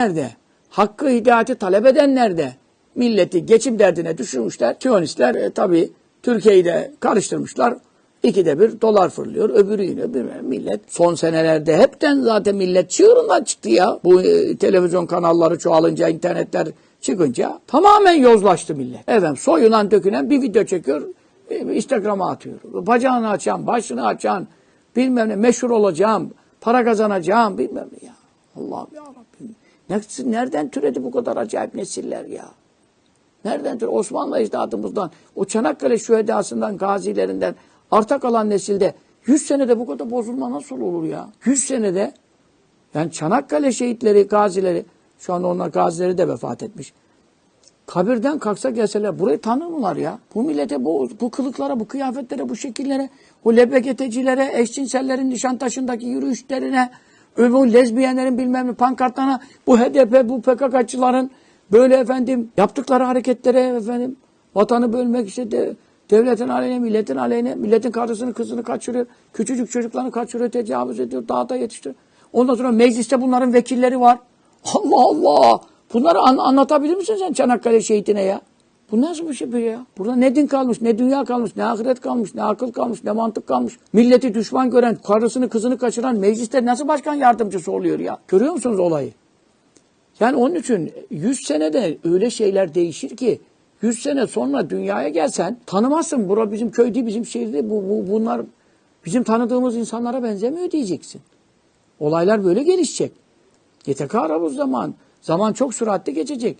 nerede? Hakkı hidayeti talep edenler de milleti geçim derdine düşürmüşler. Siyonistler e, tabii Türkiye'yi de karıştırmışlar. İkide bir dolar fırlıyor, öbürü iniyor. bilmem, Millet son senelerde hepten zaten millet çığırından çıktı ya. Bu e, televizyon kanalları çoğalınca, internetler çıkınca tamamen yozlaştı millet. Efendim soyunan dökülen bir video çekiyor, e, Instagram'a atıyor. Bacağını açan, başını açan, bilmem ne meşhur olacağım, para kazanacağım, bilmem ne ya. Allah'ım ya Rabbim. Ne- Nereden türedi bu kadar acayip nesiller ya? Nereden türedi? Osmanlı ecdadımızdan, o Çanakkale şühedasından, gazilerinden arta kalan nesilde 100 senede bu kadar bozulma nasıl olur ya? 100 senede yani Çanakkale şehitleri, gazileri, şu anda onlar gazileri de vefat etmiş. Kabirden kalksa gelseler burayı tanır mılar ya? Bu millete, bu, bu kılıklara, bu kıyafetlere, bu şekillere, o LBGT'cilere, eşcinsellerin Nişantaşı'ndaki yürüyüşlerine, öbür lezbiyenlerin bilmem ne pankartlarına, bu HDP, bu PKK'çıların böyle efendim yaptıkları hareketlere efendim vatanı bölmek işte de, devletin aleyhine, milletin aleyhine, milletin karısını kızını kaçırıyor, küçücük çocuklarını kaçırıyor, tecavüz ediyor, dağda yetiştiriyor. Ondan sonra mecliste bunların vekilleri var. Allah Allah! Bunları an- anlatabilir misin sen Çanakkale şehitine ya? Bu nasıl bir şey bu ya? Burada ne din kalmış, ne dünya kalmış, ne ahiret kalmış, ne akıl kalmış, ne mantık kalmış. Milleti düşman gören, karısını kızını kaçıran mecliste nasıl başkan yardımcısı oluyor ya? Görüyor musunuz olayı? Yani onun için 100 senede öyle şeyler değişir ki 100 sene sonra dünyaya gelsen tanımazsın. Bura bizim köy bizim şehir değil. Bu, bu, bunlar bizim tanıdığımız insanlara benzemiyor diyeceksin. Olaylar böyle gelişecek. Yetekarabuz zaman. Zaman çok süratli geçecek.